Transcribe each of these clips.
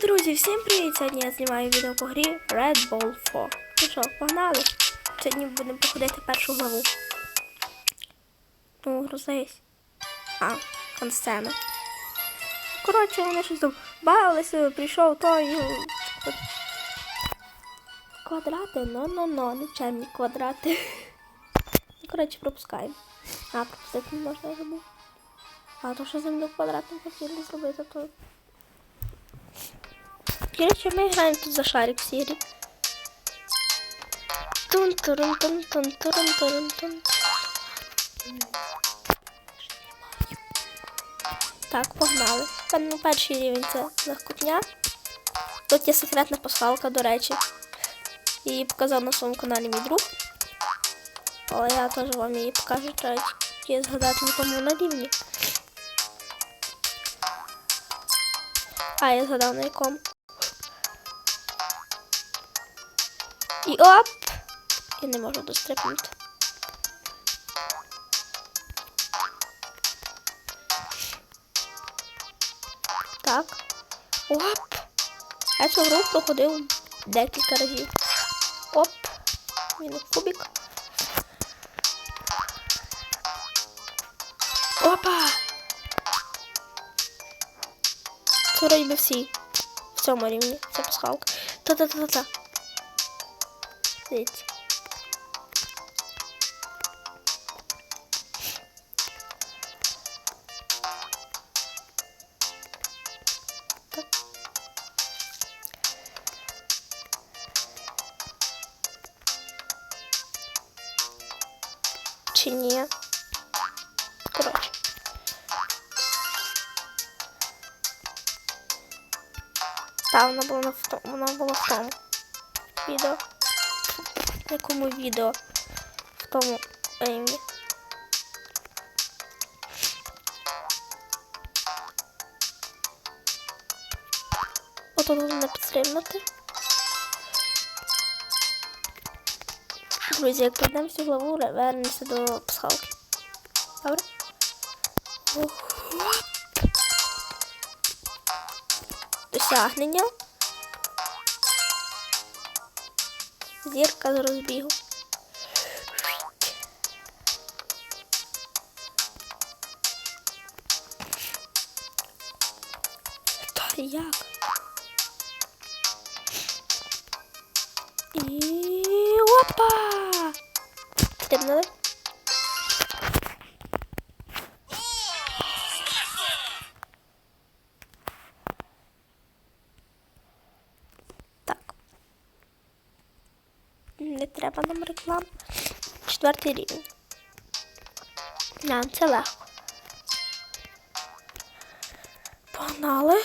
друзі, всім привіт! Сьогодні я знімаю відео по грі Red Ball 4. Ну що, погнали? Сьогодні будемо походити першу главу. Ну, грузись. А, консцена. Коротше, вони щось там бавилися, прийшов той. ну. Квадрати, но-но-но, нечемні квадрати. Ну, коротше, пропускаємо. А, пропустити не можна я забув. А то що землю квадратом хотіли зробити, то Короче, ми граємо тут за шарик в сірі. тун турун тун тун турун турун тун Так, погнали. Пер- ну, Перший рівень це легкотня. Тут є секретна пасхалка, до речі. Її показав на своєму каналі мій друг. Але я теж вам її покажу, треба тільки згадати на якому на рівні. А, я згадав на якому. І оп! І не можу дострипнути. Так. Оп! Я цю гру проходив декілька разів. Оп! Мінус кубик. Опа! Це би всі. В цьому рівні. Це пасхалка. Та-та-та-та-та. Дивіться. Так. Чи ні? Коротше. Та, вона була на в тому, вона була в тому відео. Якому відео? В тому еймі. Ото головне підстрибнути. Друзі, як пройдемо всю главу, вернемося до пасхалки. Добре? Досягнення. Зірка з розбігу. Треба нам реклам. Четвертий рівень. Да, це легко. Погнали.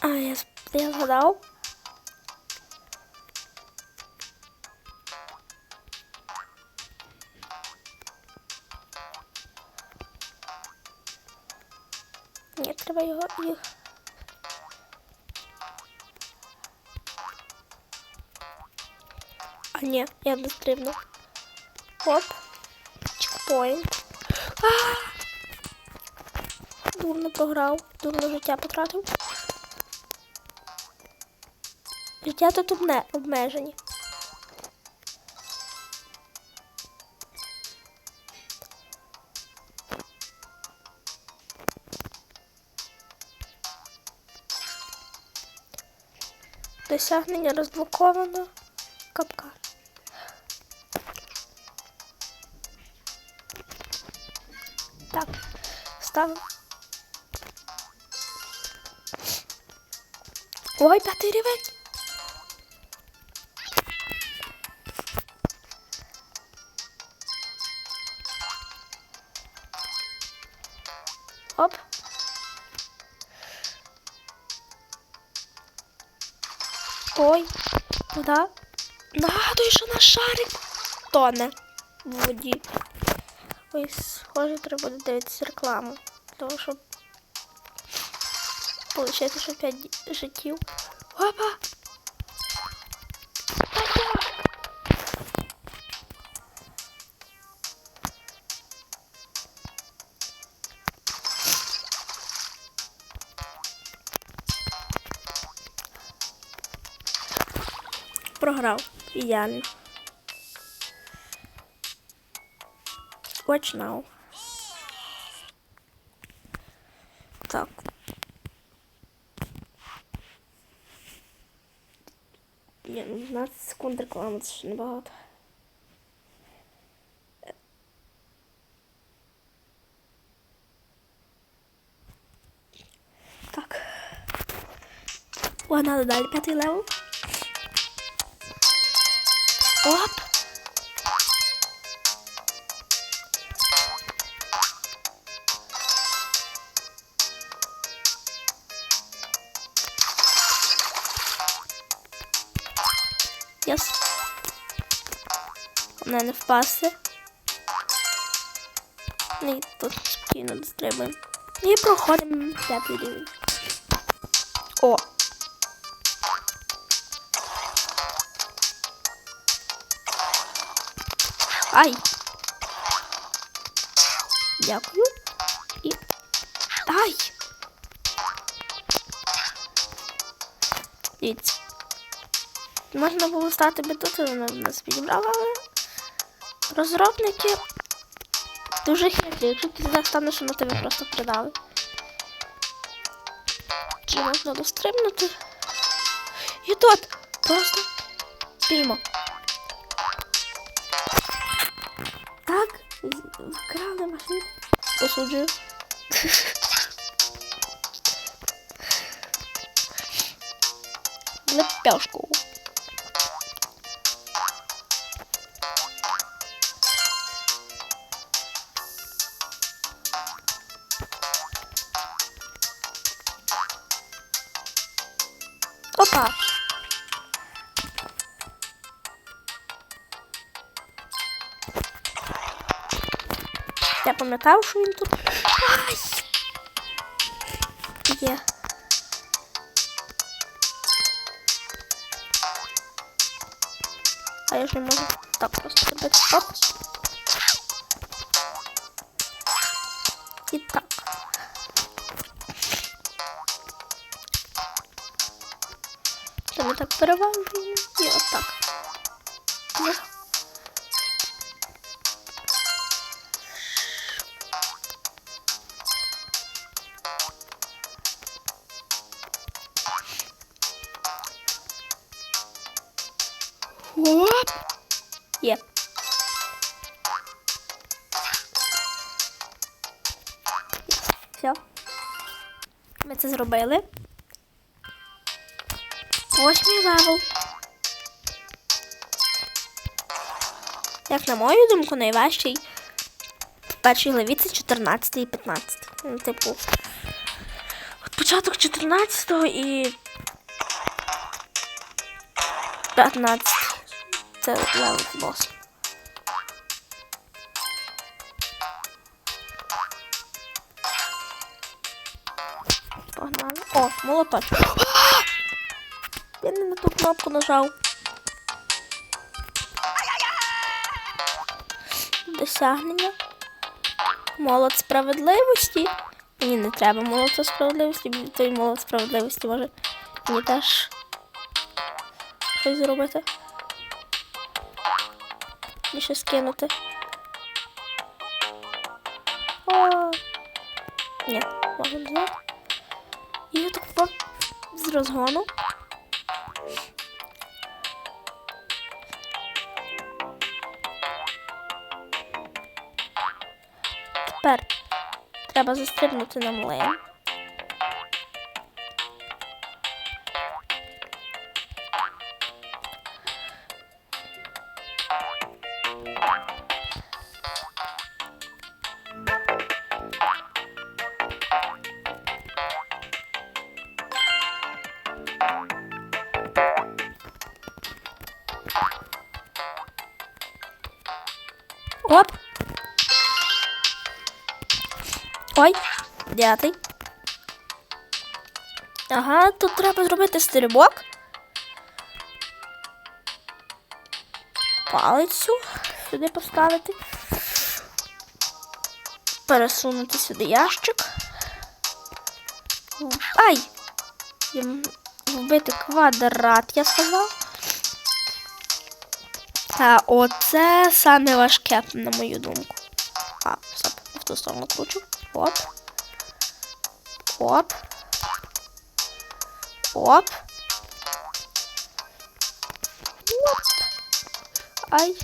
А, я, с- я згадав. Треба його їх. А ні, я не стрибну. Оп. Чекпоінт. Дурно програв, дурно життя потратив. Життя тут обме- обмежені. Досягнення розблоковано. Капкан. Так, ставимо. Ой, п'ятий рівень. Оп. Ой, вода. Нагадую, що наш шарик тоне в воді. Ой, схоже, треба дивитися рекламу. Того, щоб отримати ще 5 життів. Опа! Програв. Ідеально. Watch now. Так. Ну, 12 секунд реклами, це ще небагато. Так. Погнали далі, п'ятий левел. Оп! Єс. Головне не впасти. Ну і тут спокійно дострибуємо. І проходимо. О! Ай! Дякую. І. Ай! Дивіться. Можна було стати би тут, вона нас підібрала, але розробники дуже хитрі. Якщо ти так що на тебе просто придали. Чи можна дострибнути? І тут просто біжимо. wgrane masz nie? Posłudzie. Na. пам'ятав, що він тут. Ай! Є. А я ж не можу так просто зробити. Оп. І так. Це ми так переважуємо. І отак. Ну. Ми це зробили. Восьмий левел. Як на мою думку, найважчий в першій главі це 14 і 15. Ну, типу. От початок 14 і 15. Це левел бос. Молоточок. Я не на ту кнопку нажав. Досягнення. Молот справедливості. Мені не треба молота справедливості, той молот справедливості може мені теж щось зробити. І ще скинути. О! Ні, можна взяти. І з розгону. Тепер треба застрибнути на млин. Дев'ятий. Ага, тут треба зробити стрибок. Палицю сюди поставити. Пересунути сюди ящик. Ай! Вбити квадрат, я сказав. Та оце саме важке, на мою думку. А, стоп, в ту сторону кручу. Оп. Оп. Оп. Оп. Ай.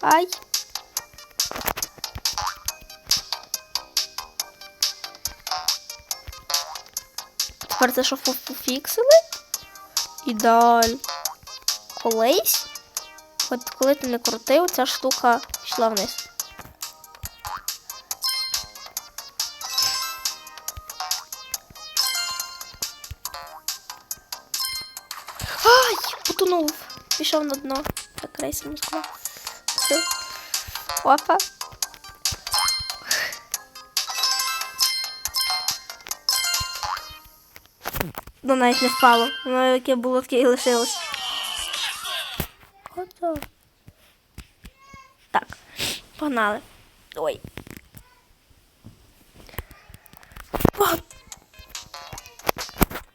Ай. Тепер це що пофіксили? Ідеаль. Колись. От коли ти не крутив, ця штука йшла вниз. Пішов на дно. Так, рейс Москва. Все. Опа. Ну навіть не впало. Воно яке було, таке і лишилось. Так, погнали. Ой.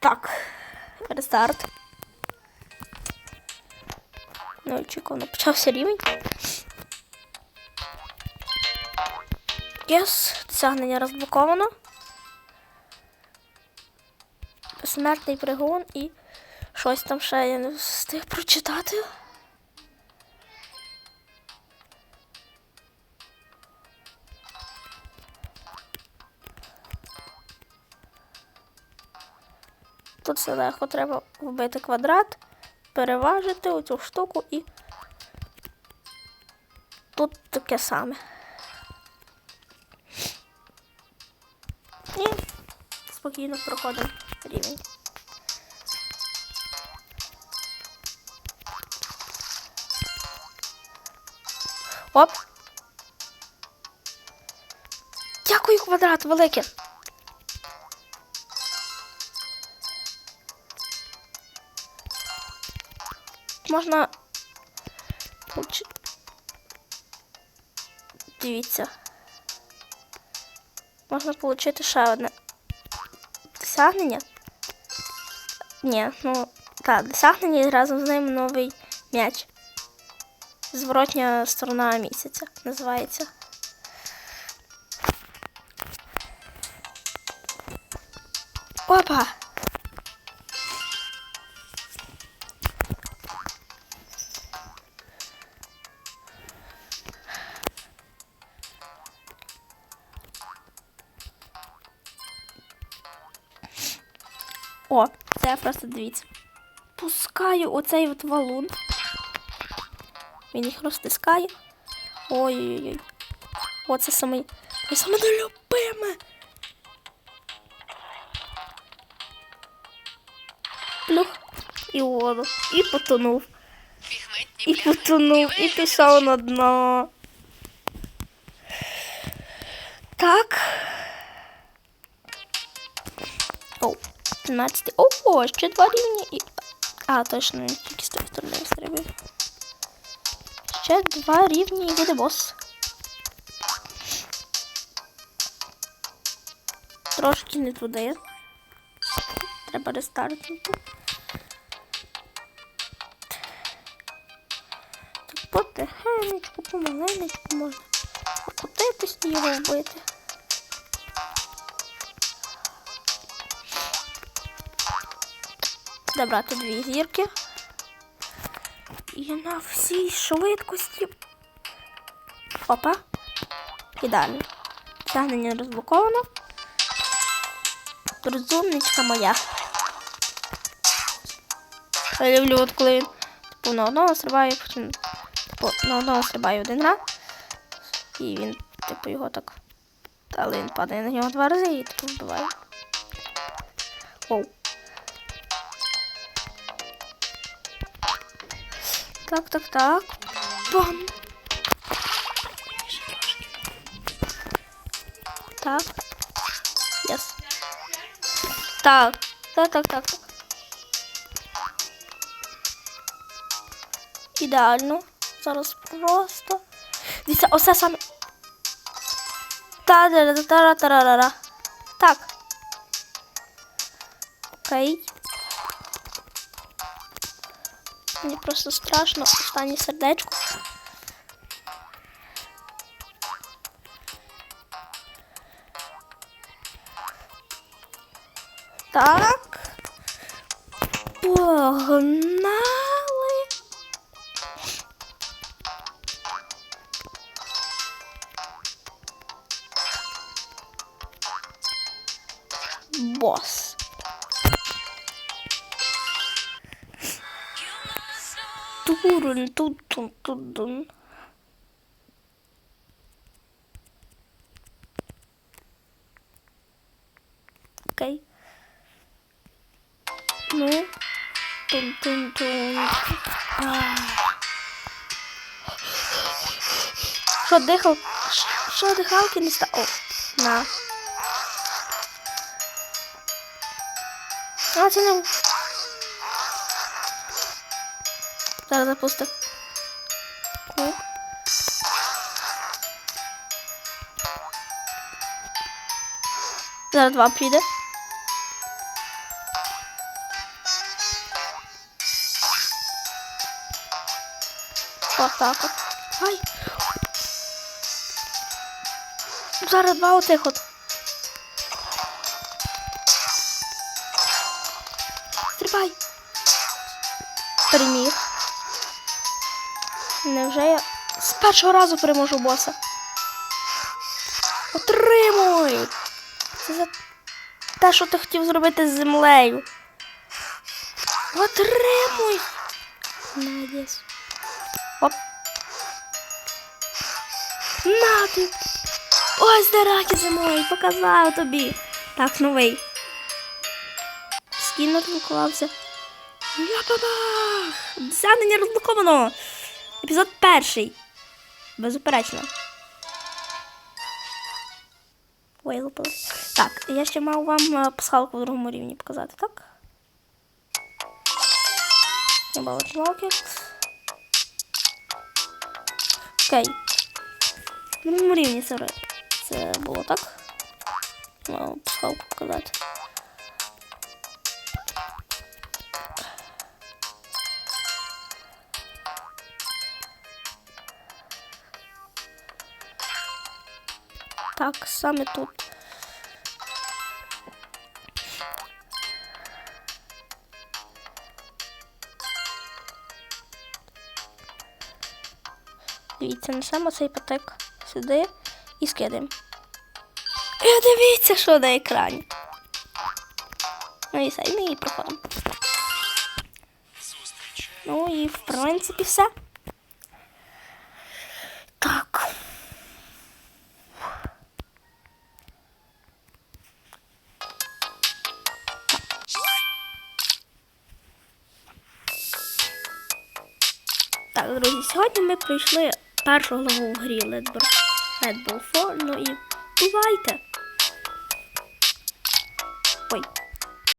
Так. Рестарт. Неочікувано почався рівень. Єс, досягнення розблоковано. Смертний пригон і щось там ще я не встиг прочитати. Тут все легко треба вбити квадрат, переважити оцю штуку і тут таке саме. І спокійно проходимо рівень. Оп. Дякую, квадрат великий. Можна получи- Дивіться. Можна отримати ще одне досягнення. Ні, ну так, досягнення і разом з ним новий м'яч. Зворотня сторона місяця називається. Опа! Просто дивіться. Пускаю оцей от валун. Він їх розтискає. Ой-ой-ой. Оце саме. Це саме нелюбиме. Плюх. І воду. І потонув. І потонув. І пішов на дно. Так. 13. Ого, ще два рівні і. А, точно, він тільки з тої сторони стрибив. Ще два рівні і буде бос. Трошки не туди. Треба рестартнути. Так потихенечку, помаленечку можна покотитись і його вбити. Забрати дві зірки. І на всій швидкості. Опа. Ідеально. Тягнення розблоковано. Розумничка моя. Я люблю, от коли він типу, на одного стрибає, потім типу, на одного стрибає один раз. І він, типу, його так. Але він падає на нього два рази і типу вбиває. Оу. Так, так, так. Бам. Ще трошки. Так. Yes. Так. Так, так, так, так. Ідеально. Зараз просто. Дивіться, оце саме. та да да та та ра ра Так. Окей. Мені просто страшно. Останнє сердечко. Так. Погнали. Турун, тут, тут, тут, тут. Окей. Ну. Тун-тун-тун. А. Що дихав? Ш- Що дихалки не ста. О, на. А, це не. Зараз запусти. Зараз два піде. Отак от. Ай. Зараз два оцих от. Першого разу переможу боса? Отримуй! Це за те, що ти хотів зробити з землею. Отримуй! Молодець. Оп. На. Ось де раки зимою, показав тобі. Так, новий. Скін розблокувався. Ляпабах! Досягнення розблоковано. Епізод перший. Безуперечно. Вилупили. Так, я ще мав вам е, пасхалку в другому рівні показати, так? Мав Rocket. Окей. В другому рівні це було так. Мав пасхалку показати. Так, саме тут. Дивіться, несемо цей патик сюди і скидаємо. І дивіться, що на екрані. Ну і все, і ми її проходимо. Ну і в принципі все. Сьогодні ми пройшли першу главу в грі Red Bull 4, ну і бувайте!